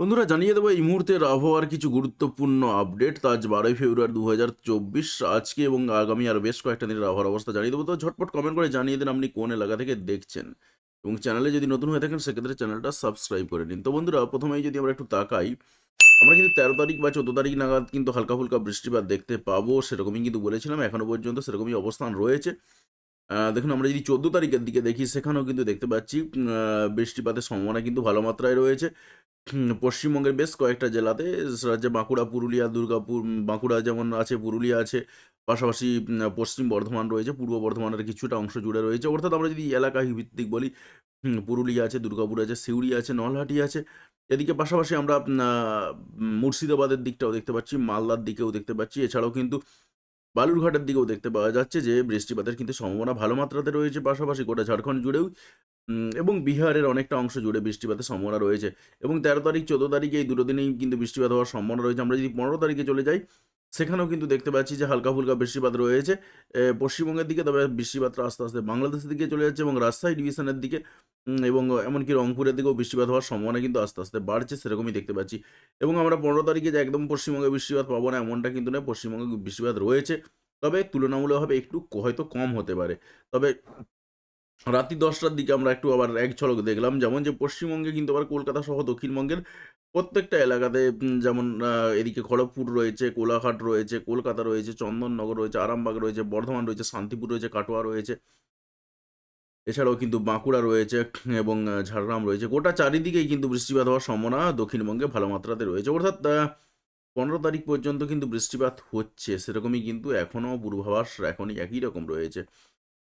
বন্ধুরা, জানিয়ে দেবো এই মুহূর্তের আবহাওয়ার কিছু গুরুত্বপূর্ণ আপডেট। তা আজ বারোই ফেব্রুয়ারি দু হাজার চব্বিশ, আজকে এবং আগামী আর বেশ কয়েকটা দিনের আবহাওয়ার অবস্থা জানিয়ে দেবো। তো ঝটপট কমেন্ট করে জানিয়ে দিন আপনি কোন এলাকা থেকে দেখছেন। এবং চ্যানেলে যদি নতুন হয়ে থাকেন, সেক্ষেত্রে চ্যানেলটা সাবস্ক্রাইব করে নিন। তো বন্ধুরা, প্রথমেই যদি আমরা একটু তাকাই, আমরা কিন্তু তেরো তারিখ বা চোদ্দ তারিখ নাগাদ কিন্তু হালকা ফুলকা বৃষ্টিপাত দেখতে পাবো, সেরকমই কিন্তু বলেছিলাম। এখনও পর্যন্ত সেরকমই অবস্থান রয়েছে। দেখুন, আমরা যদি চোদ্দ তারিখের দিকে দেখি, সেখানেও কিন্তু দেখতে পাচ্ছি বৃষ্টিপাতের সম্ভাবনা কিন্তু ভালো মাত্রায় রয়েছে। পশ্চিমবঙ্গের বেশ কয়েকটা জেলাতে, রাজ্যে বাঁকুড়া, পুরুলিয়া, দুর্গাপুর বাঁকুড়া যেমন আছে, পুরুলিয়া আছে, পাশাপাশি পশ্চিম বর্ধমান রয়েছে, পূর্ব বর্ধমানের কিছুটা অংশ জুড়ে রয়েছে। অর্থাৎ আমরা যদি এলাকা ভিত্তিক বলি পুরুলিয়া আছে, দুর্গাপুর আছে, সিউড়ি আছে, নলহাটি আছে। এদিকে পাশাপাশি আমরা মুর্শিদাবাদের দিকটাও দেখতে পাচ্ছি, মালদার দিকেও দেখতে পাচ্ছি। এছাড়াও কিন্তু বালুরঘাটের দিকেও দেখতে পাওয়া যাচ্ছে যে বৃষ্টিপাতের কিন্তু সম্ভাবনা ভালো মাত্রাতে রয়েছে পাশাপাশি গোটা ঝাড়খণ্ড জুড়েও। এবং বিহারের অনেকটা অংশ জুড়ে বৃষ্টিপাতের সম্ভাবনা রয়েছে। এবং তেরো তারিখ, চোদ্দ তারিখে এই দুটো দিনেই কিন্তু বৃষ্টিপাত হওয়ার সম্ভাবনা রয়েছে। আমরা যদি পনেরো তারিখে চলে যাই, সেখানেও কিন্তু দেখতে পাচ্ছি যে হালকা ফুলকা বৃষ্টিপাত রয়েছে। পশ্চিমবঙ্গের দিকে, তবে বৃষ্টিপাতটা আস্তে আস্তে বাংলাদেশের দিকে চলে যাচ্ছে এবং রাজশাহী ডিভিশনের দিকে এবং এমনকি রংপুরের দিকেও বৃষ্টিপাত হওয়ার সম্ভাবনা কিন্তু আস্তে আস্তে বাড়ছে, সেরকমই দেখতে পাচ্ছি। এবং আমরা পনেরো তারিখে যে একদম পশ্চিমবঙ্গে বৃষ্টিপাত পাবো না, এমনটা কিন্তু নয়। পশ্চিমবঙ্গে বৃষ্টিপাত রয়েছে, তবে তুলনামূলকভাবে একটু হয়তো কম হতে পারে। তবে রাত্রি দশটার দিকে আমরা একটু আবার এক ঝলক দেখলাম, যেমন যে পশ্চিমবঙ্গে কিন্তু আবার কলকাতা সহ দক্ষিণবঙ্গের প্রত্যেকটা এলাকাতে যেমন এদিকে খড়গপুর রয়েছে, কোলাঘাট রয়েছে, কলকাতা রয়েছে, চন্দননগর রয়েছে, আরামবাগ রয়েছে, বর্ধমান রয়েছে, শান্তিপুর রয়েছে, কাটোয়া রয়েছে। এছাড়াও কিন্তু বাঁকুড়া রয়েছে এবং ঝাড়গ্রাম রয়েছে। গোটা চারিদিকেই কিন্তু বৃষ্টিপাত হওয়ার সম্ভাবনা দক্ষিণবঙ্গে ভালো মাত্রাতে রয়েছে। অর্থাৎ পনেরো তারিখ পর্যন্ত কিন্তু বৃষ্টিপাত হচ্ছে, সেরকমই কিন্তু এখনও পূর্বাভাস এখনই একই রকম রয়েছে।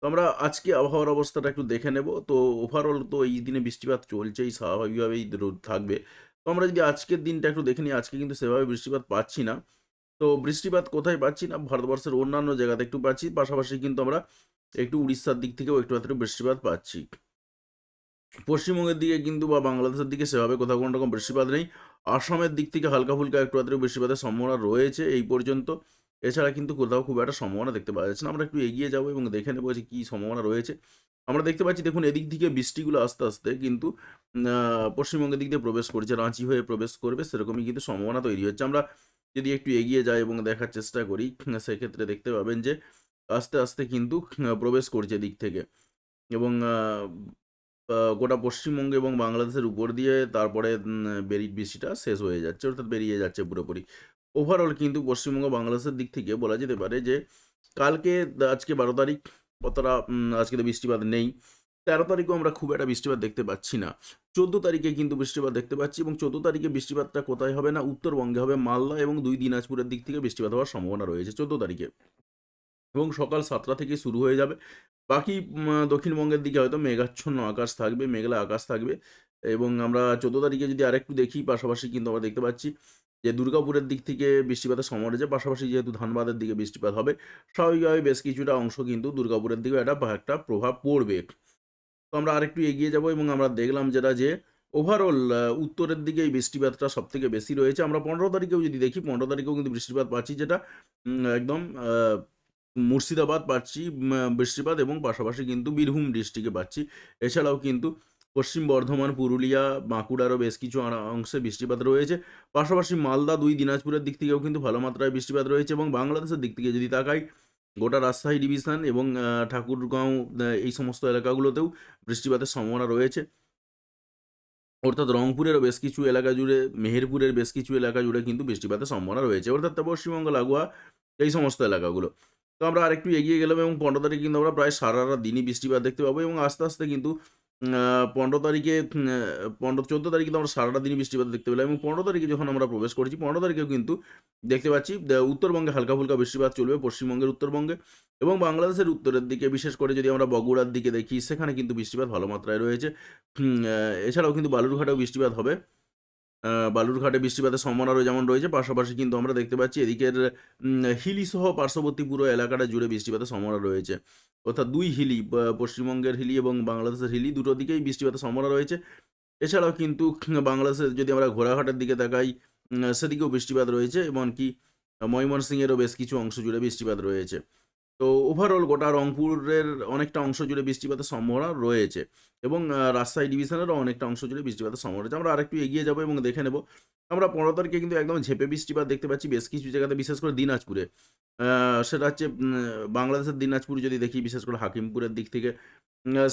তো আমরা আজকে আবহাওয়ার অবস্থাটা একটু দেখে নেব। তো ওভারঅল তো এই দিনে বৃষ্টিপাত চলছেই, স্বাভাবিকভাবেই রোদ থাকবে। তো আমরা যদি আজকের দিনটা একটু দেখে নিই, আজকে কিন্তু সেভাবে বৃষ্টিপাত পাচ্ছি না। তো বৃষ্টিপাত কোথায় পাচ্ছি না? ভারতবর্ষের অন্যান্য জায়গাতে একটু পাচ্ছি, পাশাপাশি কিন্তু আমরা একটু উড়িষ্যার দিক থেকেও একটু একটু বৃষ্টিপাত পাচ্ছি। পশ্চিমবঙ্গের দিকে কিন্তু বা বাংলাদেশের দিকে সেভাবে কোথাও কোনো রকম বৃষ্টিপাত নেই। আসামের দিক থেকে হালকা ফুলকা একটু আধটু বৃষ্টিপাতের সম্ভাবনা রয়েছে এই পর্যন্ত। এছাড়া কিন্তু কোথাও খুব একটা সম্ভাবনা দেখতে পাওয়া যাচ্ছে না। আমরা একটু এগিয়ে যাব এবং দেখে নেব যে কী সম্ভাবনা রয়েছে। আমরা দেখতে পাচ্ছি, দেখুন, এদিক থেকে বৃষ্টিগুলো আস্তে আস্তে কিন্তু পশ্চিমবঙ্গের দিক দিয়ে প্রবেশ করছে, রাঁচি হয়ে প্রবেশ করবে, সেরকমই কিন্তু সম্ভাবনা তৈরি হচ্ছে। আমরা যদি একটু এগিয়ে যাই এবং দেখার চেষ্টা করি সেক্ষেত্রে দেখতে পাবেন যে আস্তে আস্তে কিন্তু প্রবেশ করছে দিক থেকে। এবং গোটা পশ্চিমবঙ্গ এবং বাংলাদেশের উপর দিয়ে তারপরে বেরি, বৃষ্টিটা শেষ হয়ে যাচ্ছে, অর্থাৎ বেরিয়ে যাচ্ছে পুরোপুরি। ওভারঅল কিন্তু পশ্চিমবঙ্গ বাংলাদেশের দিক থেকে বলা যেতে পারে যে কালকে, আজকে বারো তারিখ, অতটা আজকে তো বৃষ্টিপাত নেই। তেরো তারিখেও আমরা খুব একটা বৃষ্টিপাত দেখতে পাচ্ছি না। চোদ্দ তারিখে কিন্তু বৃষ্টিপাত দেখতে পাচ্ছি এবং চোদ্দ তারিখে বৃষ্টিপাতটা কোথায় হবে না, উত্তরবঙ্গে হবে মালদা এবং দুই দিনাজপুরের দিক থেকে বৃষ্টিপাত হওয়ার সম্ভাবনা রয়েছে চোদ্দ তারিখে। এবং সকাল সাতটা থেকে শুরু হয়ে যাবে। বাকি দক্ষিণবঙ্গের দিকে হয়তো মেঘাচ্ছন্ন আকাশ থাকবে, মেঘলা আকাশ থাকবে এবং আমরা চোদ্দ তারিখে যদি আরেকটু দেখি, পাশাপাশি কিন্তু আমরা দেখতে পাচ্ছি যে দুর্গাপুরের দিক থেকে বৃষ্টিপাতের সম্ভাবনা রয়েছে, পাশাপাশি যেহেতু ধানবাদের দিকে বৃষ্টিপাত হবে, স্বাভাবিকভাবে বেশ কিছুটা অংশ কিন্তু দুর্গাপুরের দিকেও একটা একটা প্রভাব পড়বে। তো আমরা আরেকটু এগিয়ে যাব এবং আমরা দেখলাম যেটা যে ওভারঅল উত্তরের দিকে এই বৃষ্টিপাতটা সব থেকে বেশি রয়েছে। আমরা পনেরো তারিখেও যদি দেখি, পনেরো তারিখেও কিন্তু বৃষ্টিপাত পাচ্ছি যেটা একদম মুর্শিদাবাদ পাচ্ছি বৃষ্টিপাত এবং পাশাপাশি কিন্তু বীরভূম ডিস্ট্রিক্টে পাচ্ছি। এছাড়াও কিন্তু পশ্চিম বর্ধমান, পুরুলিয়া, বাঁকুড়ারও বেশ কিছু অংশে বৃষ্টিপাত রয়েছে। পাশাপাশি মালদা দুই, দিনাজপুরের দিক থেকেও কিন্তু ভালো মাত্রায় বৃষ্টিপাত রয়েছে এবং বাংলাদেশের দিক থেকে যদি তাকাই, গোটা রাজশাহী ডিভিশন এবং ঠাকুরগাঁও এই সমস্ত এলাকাগুলোতেও বৃষ্টিপাতের সম্ভাবনা রয়েছে। অর্থাৎ রংপুরেরও বেশ কিছু এলাকা জুড়ে, মেহেরপুরের বেশ কিছু এলাকা জুড়ে কিন্তু বৃষ্টিপাতের সম্ভাবনা রয়েছে। অর্থাৎ পশ্চিমবঙ্গ, লাগোয়া, এই সমস্ত এলাকাগুলো। তো আমরা আরেকটু এগিয়ে গেলাম এবং পনেরো তারিখে কিন্তু আমরা প্রায় সারা দিনই বৃষ্টিপাত দেখতে পাবো এবং আস্তে আস্তে কিন্তু পনেরো তারিখে পনেরো, চোদ্দ তারিখে তো আমরা সারাটা দিনই বৃষ্টিপাত দেখতে পেলাম এবং পনেরো তারিখে যখন আমরা প্রবেশ করেছি, পনেরো তারিখেও কিন্তু দেখতে পাচ্ছি উত্তরবঙ্গে হালকা ফুলকা বৃষ্টিপাত চলবে, পশ্চিমবঙ্গের উত্তরবঙ্গে এবং বাংলাদেশের উত্তরের দিকে, বিশেষ করে যদি আমরা বগুড়ার দিকে দেখি, সেখানে কিন্তু বৃষ্টিপাত ভালো মাত্রায় রয়েছে। এছাড়াও কিন্তু বালুরঘাটেও বৃষ্টিপাত হবে। বালুরঘাটে বৃষ্টিপাতের সম্ভাবনা যেমন রয়েছে, পাশাপাশি কিন্তু আমরা দেখতে পাচ্ছি এদিকের হিলি সহ পার্শ্ববর্তী পুরো এলাকাটা জুড়ে বৃষ্টিপাতের সম্ভাবনা রয়েছে। অর্থাৎ দুই হিলি পশ্চিমবঙ্গের হিলি এবং বাংলাদেশের হিলি দুটো দিকেই বৃষ্টিপাতের সম্ভাবনা রয়েছে। এছাড়াও কিন্তু বাংলাদেশের যদি আমরা ঘোড়াঘাটের দিকে তাকাই সেদিকেও বৃষ্টিপাত রয়েছে, এমনকি ময়মনসিংহেরও বেশ কিছু অংশ জুড়ে বৃষ্টিপাত রয়েছে। তো ওভারঅল গোটা রংপুরের অনেকটা অংশ জুড়ে বৃষ্টিপাতের সম্ভাবনা রয়েছে এবং রাজশাহী ডিভিশনেরও অনেকটা অংশ জুড়ে বৃষ্টিপাতের সম্ভাবনা রয়েছে। আমরা আরেকটু এগিয়ে যাব এবং দেখে নেব। আমরা পনেরো তারিখে কিন্তু একদম ঝেপে বৃষ্টিপাত দেখতে পাচ্ছি বেশ কিছু জায়গাতে, বিশেষ করে দিনাজপুরে। সেটা হচ্ছে বাংলাদেশের দিনাজপুর যদি দেখি, বিশেষ করে হাকিমপুরের দিক থেকে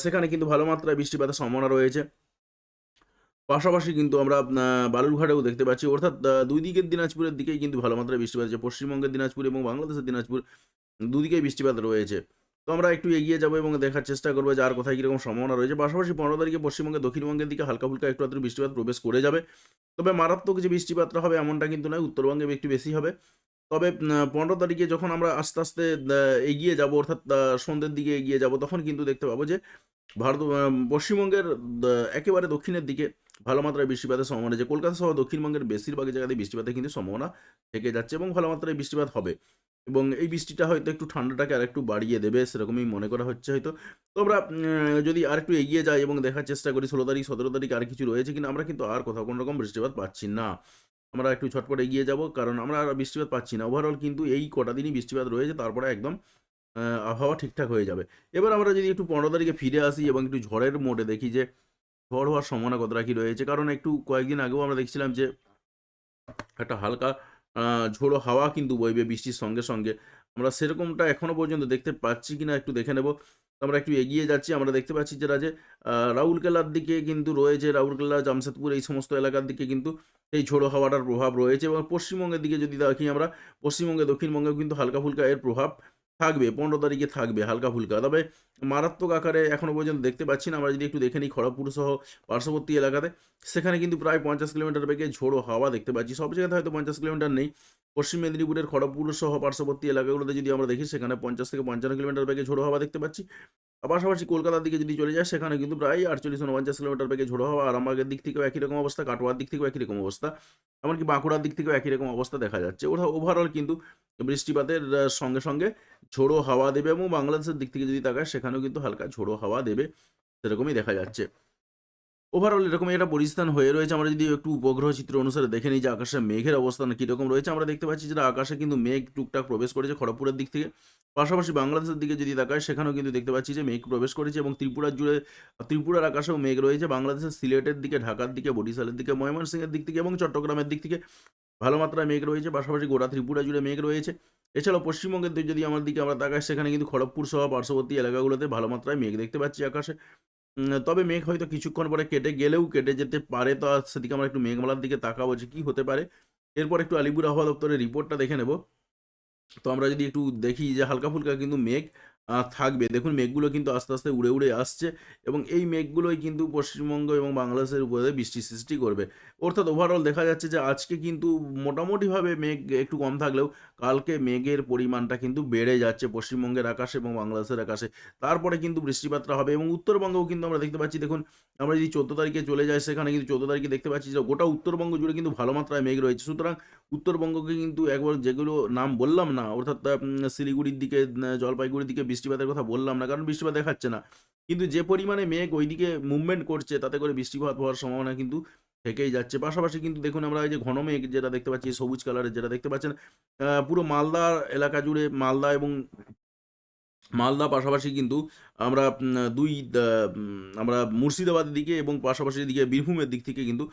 সেখানে কিন্তু ভালো মাত্রায় বৃষ্টিপাতের সম্ভাবনা রয়েছে। পাশাপাশি কিন্তু আমরা বালুরঘাটেও দেখতে পাচ্ছি। অর্থাৎ দুই দিকের দিনাজপুরের দিকেই কিন্তু ভালো মাত্রায় বৃষ্টিপাত আছে পশ্চিমবঙ্গের দিনাজপুর এবং বাংলাদেশের দিনাজপুর দুদিকেই বৃষ্টিপাত রয়েছে। তো আমরা একটু এগিয়ে যাব এবং দেখার চেষ্টা করব যে আর কোথায় কীরকম সম্ভাবনা রয়েছে। পাশাপাশি পনেরো তারিখে পশ্চিমবঙ্গের, দক্ষিণবঙ্গের দিকে হালকা ফুলকা একটু আধটু বৃষ্টিপাত প্রবেশ করে যাবে। তবে মারাত্মক যে বৃষ্টিপাতটা হবে এমনটা কিন্তু নয়, উত্তরবঙ্গে একটু বেশি হবে। তবে পনেরো তারিখে যখন আমরা আস্তে আস্তে এগিয়ে যাব, অর্থাৎ সন্ধ্যের দিকে এগিয়ে যাব, তখন কিন্তু দেখতে পাবো যে ভারত পশ্চিমবঙ্গের একেবারে দক্ষিণের দিকে ভালো মাত্রায় বৃষ্টিপাতের সম্ভাবনা আছে কলকাতা সহ দক্ষিণবঙ্গের বেশিরভাগ জায়গাতে বৃষ্টিপাতের কিন্তু সম্ভাবনা থেকে যাচ্ছে এবং ভালো মাত্রায় বৃষ্টিপাত হবে। এবং এই বৃষ্টিটা হয়তো একটু ঠান্ডাটাকে আর একটু বাড়িয়ে দেবে, সেরকমই মনে করা হচ্ছে হয়তো। তো আমরা যদি আর একটু এগিয়ে যাই এবং দেখার চেষ্টা করি, ষোলো তারিখ, সতেরো তারিখ আর কিছু রয়েছে কিনা, আমরা কিন্তু আর কোথাও কোনো রকম বৃষ্টিপাত পাচ্ছি না। আমরা একটু ছটপট এগিয়ে যাব, কারণ আমরা আর বৃষ্টিপাত পাচ্ছি না। ওভারঅল কিন্তু এই কটা দিনই বৃষ্টিপাত রয়েছে, তারপরে একদম আবহাওয়া ঠিকঠাক হয়ে যাবে। এবার আমরা যদি একটু পনেরো তারিখে ফিরে আসি এবং একটু ঝড়ের মোডে দেখি যে ঝড় হওয়ার সম্ভাবনা কতটা কি রয়েছে? কারণ একটু কয়েকদিন আগেও আমরা দেখছিলাম যে একটা হালকা ঝোড়ো হাওয়া কিন্তু বইবে বৃষ্টির সঙ্গে সঙ্গে। আমরা সেরকমটা এখনও পর্যন্ত দেখতে পাচ্ছি কিনা একটু দেখে নেব। আমরা একটু এগিয়ে যাচ্ছি আমরা দেখতে পাচ্ছি যে আহ, রাউরকেলার দিকে কিন্তু রয়েছে রাউরকেলা জামশেদপুর এই সমস্ত এলাকার দিকে কিন্তু এই ঝোড়ো হাওয়াটার প্রভাব রয়েছে। এবং পশ্চিমবঙ্গের দিকে যদি দেখি আমরা পশ্চিমবঙ্গে দক্ষিণবঙ্গেও কিন্তু হালকা ফুলকা এর প্রভাব থাকবে, পনেরো তারিখে থাকবে, হালকা ফুলকা। তবে মারাত্মক আকারে এখনও পর্যন্ত দেখতে পাচ্ছি না। আমরা যদি একটু দেখে নিই খড়গপুর সহ পার্শ্ববর্তী এলাকাতে, সেখানে কিন্তু প্রায় পঞ্চাশ কিলোমিটার বেগে ঝোড়ো হাওয়া দেখতে পাচ্ছি। সব জায়গাতে হয়তো পঞ্চাশ কিলোমিটার নেই। পশ্চিম মেদিনীপুরের খড়গপুর সহ পার্শ্ববর্তী এলাকাগুলোতে যদি আমরা দেখি, সেখানে পঞ্চাশ থেকে পঞ্চান্ন কিলোমিটার বেগে ঝোড়ো হাওয়া দেখতে পাচ্ছি। পাশাপাশি কলকাতার দিকে যদি চলে যায়, সেখানে কিন্তু প্রায় আটচল্লিশ উনপঞ্চাশ কিলোমিটার বেগে ঝোড়ো হাওয়া। আরামবাগের দিক থেকেও একই রকম অবস্থা, কাটোয়ার দিক থেকেও একই রকম অবস্থা। এমনকি বাঁকুড়ার দিক থেকেও একই রকম অবস্থা দেখা যাচ্ছে। ওটা ওভারঅল কিন্তু বৃষ্টিপাতের সঙ্গে সঙ্গে ঝোড়ো হাওয়া দেবে এবং বাংলাদেশের দিক থেকে যদি তাকায়, সেখানেও কিন্তু হালকা ঝোড়ো হাওয়া দেবে। সেরকমই দেখা যাচ্ছে। ওভারঅল এরকম একটা পরিস্থান হয়ে রয়েছে। আমরা যদি একটু উপগ্রহ চিত্র অনুসারে দেখে নিই যে আকাশে মেঘের অবস্থান কীরকম রয়েছে, আমরা দেখতে পাচ্ছি যে আকাশে কিন্তু মেঘ টুকটাক প্রবেশ করেছে খড়গপুরের দিক থেকে। পাশাপাশি বাংলাদেশের দিকে যদি তাকায়, সেখানেও কিন্তু দেখতে পাচ্ছি যে মেঘ প্রবেশ করেছে এবং ত্রিপুরার জুড়ে, ত্রিপুরার আকাশেও মেঘ রয়েছে। বাংলাদেশের সিলেটের দিকে, ঢাকার দিকে, বরিশালের দিকে, ময়মনসিংহের দিক থেকে এবং চট্টগ্রামের দিক থেকে। ভালো মাত্রায় মেঘ রয়েছে, পাশাপাশি গোটা ত্রিপুরা জুড়ে মেঘ রয়েছে। এছাড়াও পশ্চিমবঙ্গের দিকে যদি আমার দিকে আমরা তাকাই, সেখানে কিন্তু খড়গপুর সহ পার্শ্ববর্তী এলাকাগুলোতে ভালো মাত্রায় মেঘ দেখতে পাচ্ছি আকাশে। তবে মেঘ হয়তো কিছুক্ষণ পরে কেটে গেলেও কেটে যেতে পারে, তো সেদিকে আমরা একটু মেঘমালার দিকে তাকাবো যে কী হতে পারে। এরপর একটু আলিপুর আবহাওয়া দপ্তরের রিপোর্টটা দেখে নেব। তো আমরা যদি একটু দেখি যে হালকা ফুলকা কিন্তু মেঘ থাকবে। দেখুন, মেঘগুলো কিন্তু আস্তে আস্তে উড়ে উড়ে আসছে এবং এই মেঘগুলোই কিন্তু পশ্চিমবঙ্গ এবং বাংলাদেশের উপরে বৃষ্টি সৃষ্টি করবে। অর্থাৎ ওভারঅল দেখা যাচ্ছে যে আজকে কিন্তু মোটামুটিভাবে মেঘ একটু কম থাকলেও কালকে মেঘের পরিমাণটা কিন্তু বেড়ে যাচ্ছে পশ্চিমবঙ্গের আকাশে এবং বাংলাদেশের আকাশে। তারপরে কিন্তু বৃষ্টিপাতটা হবে এবং উত্তরবঙ্গেও কিন্তু আমরা দেখতে পাচ্ছি, দেখুন, আমরা যদি চোদ্দ তারিখে চলে যাই, সেখানে কিন্তু চোদ্দ তারিখে দেখতে পাচ্ছি যে গোটা উত্তরবঙ্গ জুড়ে কিন্তু ভালো মাত্রায় মেঘ রয়েছে। সুতরাং উত্তরবঙ্গকে কিন্তু একবার যেগুলো নাম বললাম না, অর্থাৎ শিলিগুড়ির দিকে জলপাইগুড়ির দিকে বৃষ্টিপাতের কথা বললাম না, কারণ বৃষ্টিপাত দেখাচ্ছে না। কিন্তু যে পরিমাণে মেঘ ওইদিকে মুভমেন্ট করছে, তাতে করে বৃষ্টিপাত হওয়ার সম্ভাবনা কিন্তু থেকেই যাচ্ছে। পাশাপাশি কিন্তু দেখুন আমরা এই যে ঘন মেঘ যেটা দেখতে পাচ্ছি, সবুজ কালারের যেটা দেখতে পাচ্ছেন পুরো মালদা এলাকা জুড়ে মালদা এবং মালদা পাশাপাশি কিন্তু আমরা দুই আমরা মুর্শিদাবাদের দিকে এবং পাশাপাশি দিকে বীরভূমের দিক থেকে কিন্তু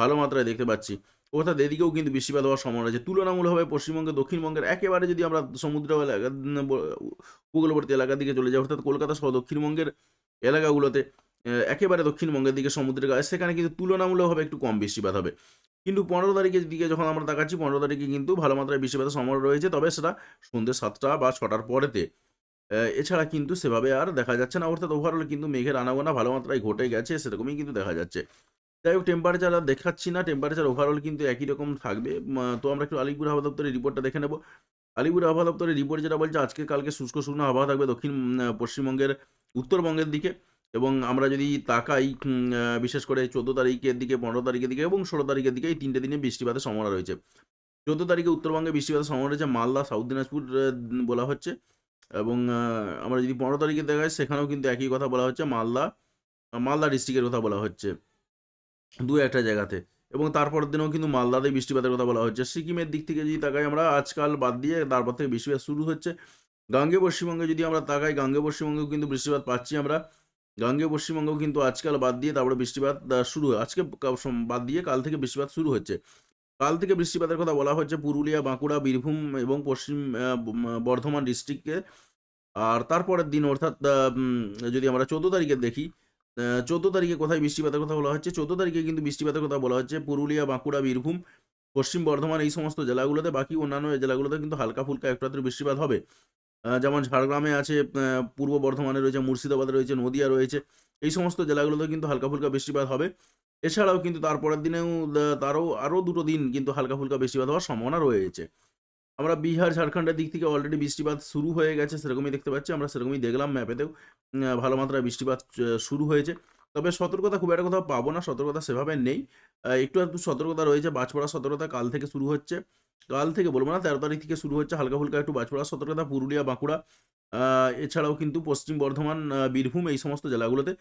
ভালো মাত্রায় দেখতে পাচ্ছি। অর্থাৎ এদিকেও কিন্তু বৃষ্টিপাত হওয়ার সম্ভাবনা আছে। তুলনামূলকভাবে পশ্চিমবঙ্গে, দক্ষিণবঙ্গের একেবারে যদি আমরা সমুদ্র এলাকা উপকূলবর্তী এলাকার দিকে চলে যাই, অর্থাৎ কলকাতা সহ দক্ষিণবঙ্গের এলাকাগুলোতে একেবারে দক্ষিণবঙ্গের দিকে সমুদ্রের গায়ে সেখানে কিন্তু তুলনামূলকভাবে একটু কম বৃষ্টিপাত হবে। কিন্তু পনেরো তারিখের দিকে যখন আমরা তাকাচ্ছি, পনেরো তারিখে কিন্তু ভালো মাত্রায় বৃষ্টিপাতের সম্ভাবনা রয়েছে, তবে সেটা সন্ধ্যে সাতটা বা ছটার পরেতে। এছাড়া কিন্তু সেভাবে আর দেখা যাচ্ছে না। অর্থাৎ ওভারঅল কিন্তু মেঘের আনাগোনা ভালো মাত্রায় ঘটে গেছে, সেরকমই কিন্তু দেখা যাচ্ছে। যাই হোক টেম্পারেচার আর দেখাচ্ছি না। টেম্পারেচার ওভারঅল কিন্তু একই রকম থাকবে। তো আমরা একটু আলিপুর আবহাওয়া দপ্তরের রিপোর্টটা দেখে নেব। আলিপুর আবহাওয়া দপ্তরের রিপোর্ট যেটা বলছে, আজকে কালকে শুষ্ক শুকনো আবহাওয়া থাকবে দক্ষিণ পশ্চিমবঙ্গের, উত্তরবঙ্গের দিকে। এবং আমরা যদি তাকাই বিশেষ করে চোদ্দ তারিখের দিকে, পনেরো তারিখের দিকে এবং ষোলো তারিখের দিকে এই তিনটে দিনে বৃষ্টিপাতের সম্ভাবনা রয়েছে। চোদ্দ তারিখে উত্তরবঙ্গে বৃষ্টিপাতের সম্ভাবনা রয়েছে। মালদা, সাউথ দিনাজপুর বলা হচ্ছে। এবং আমরা যদি পনেরো তারিখে দেখাই, সেখানেও কিন্তু একই কথা বলা হচ্ছে, মালদা মালদা ডিস্ট্রিক্টের কথা বলা হচ্ছে। দু একটা জায়গাতে। এবং তারপরের দিনেও কিন্তু মালদাতে বৃষ্টিপাতের কথা বলা হচ্ছে। সিকিমের দিক থেকে যদি তাকাই আমরা, আজকাল বাদ দিয়ে তারপর থেকে বৃষ্টিপাত শুরু হচ্ছে। গাঙ্গে পশ্চিমবঙ্গে যদি আমরা তাকাই গাঙ্গে পশ্চিমবঙ্গেও কিন্তু বৃষ্টিপাত পাচ্ছি আমরা। গাঙ্গে পশ্চিমবঙ্গেও কিন্তু আজকাল বাদ দিয়ে তারপরে বৃষ্টিপাত শুরু আজকে বাদ দিয়ে কাল থেকে বৃষ্টিপাত শুরু হচ্ছে। কাল থেকে বৃষ্টিপাতের কথা বলা হচ্ছে পুরুলিয়া, বাঁকুড়া, বীরভূম এবং পশ্চিম বর্ধমান ডিস্ট্রিক্টে আর তারপরের দিন অর্থাৎ যদি আমরা চোদ্দ তারিখে দেখি চোদ্দ তারিখে কোথায় বৃষ্টিপাতের কথা বলা হচ্ছে? চোদ্দ তারিখে কিন্তু বৃষ্টিপাতের কথা বলা হচ্ছে পুরুলিয়া, বাঁকুড়া, বীরভূম, পশ্চিম বর্ধমান এই সমস্ত জেলাগুলোতে। বাকি অন্যান্য জেলাগুলোতে কিন্তু হালকা ফুলকা একটু আধটু বৃষ্টিপাত হবে। যেমন ঝাড়গ্রামে আছে পূর্ব বর্ধমানে রয়েছে, মুর্শিদাবাদে রয়েছে, নদিয়া রয়েছে, এই সমস্ত জেলাগুলোতে কিন্তু হালকা ফুলকা বৃষ্টিপাত হবে। এছাড়াও কিন্তু তারপরের দিনেও তারও, আরও দুটো দিন কিন্তু হালকা ফুলকা বৃষ্টিপাত হওয়ার সম্ভাবনা রয়েছে। আমরা বিহার, ঝাড়খণ্ডের দিক থেকে অলরেডি বৃষ্টিপাত শুরু হয়ে গেছে, সেরকমই দেখতে পাচ্ছি। আমরা সেরকমই দেখলাম ম্যাপেতেও ভালো মাত্রায় বৃষ্টিপাত শুরু হয়েছে। তবে সতর্কতা খুব একটা কোথাও পাবো না, সতর্কতা সেভাবে নেই। একটু একটু সতর্কতা রয়েছে বাজপড়ার সতর্কতা কাল থেকে শুরু হচ্ছে। কাল থেকে বলব না, তেরো তারিখ থেকে শুরু হচ্ছে হালকা ফুলকা একটু বাজপড়ার সতর্কতা, পুরুলিয়া, বাঁকুড়া এছাড়াও কিন্তু পশ্চিম বর্ধমান বীরভূম এই সমস্ত জেলাগুলোতে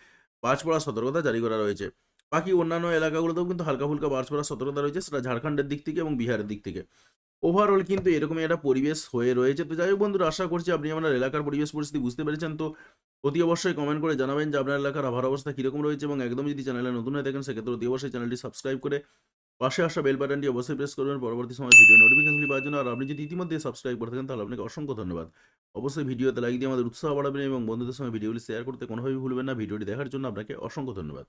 বাজ পড়ার সতর্কতা জারি করা রয়েছে। বাকি অন্যান্য এলাকাগুলোতেও কিন্তু হালকা ফুলকা বাজ পড়ার সতর্কতা রয়েছে, সেটা ঝাড়খণ্ডের দিক থেকে এবং বিহারের দিক থেকে। ওভারঅল কিন্তু এরকমই একটা পরিবেশ হয়ে রয়েছে। তো যাই হোক বন্ধুরা, আশা করছি আপনি আপনার এলাকার পরিবেশ পরিস্থিতি বুঝতে পেরেছেন। তো অতি অবশ্যই কমেন্ট করে জানাবেন যে আপনার এলাকার আবহাওয়ার অবস্থা কীরকম রয়েছে এবং একদম যদি চ্যানেলে নতুন হয়ে থাকেন, সেক্ষেত্রে অতি অবশ্যই চ্যানেলটি সাবস্ক্রাইব করে পাশে আসা বেল বাটনটি অবশ্যই প্রেস করবেন। পরবর্তী সময় ভিডিও নোটিফিকেশনগুলি পাওয়ার জন্য আর আপনি যদি ইতিমধ্যে সাবস্ক্রাইব করে থাকেন, তাহলে আপনাকে অসংখ্য ধন্যবাদ। অবশ্যই ভিডিওতে লাইক দিয়ে আমাদের উৎসাহ বাড়াবেন এবং বন্ধুদের সঙ্গে ভিডিওগুলি শেয়ার করতে কোনোভাবেই ভুলবেন না। ভিডিওটি দেখার জন্য আপনাকে অসংখ্য ধন্যবাদ।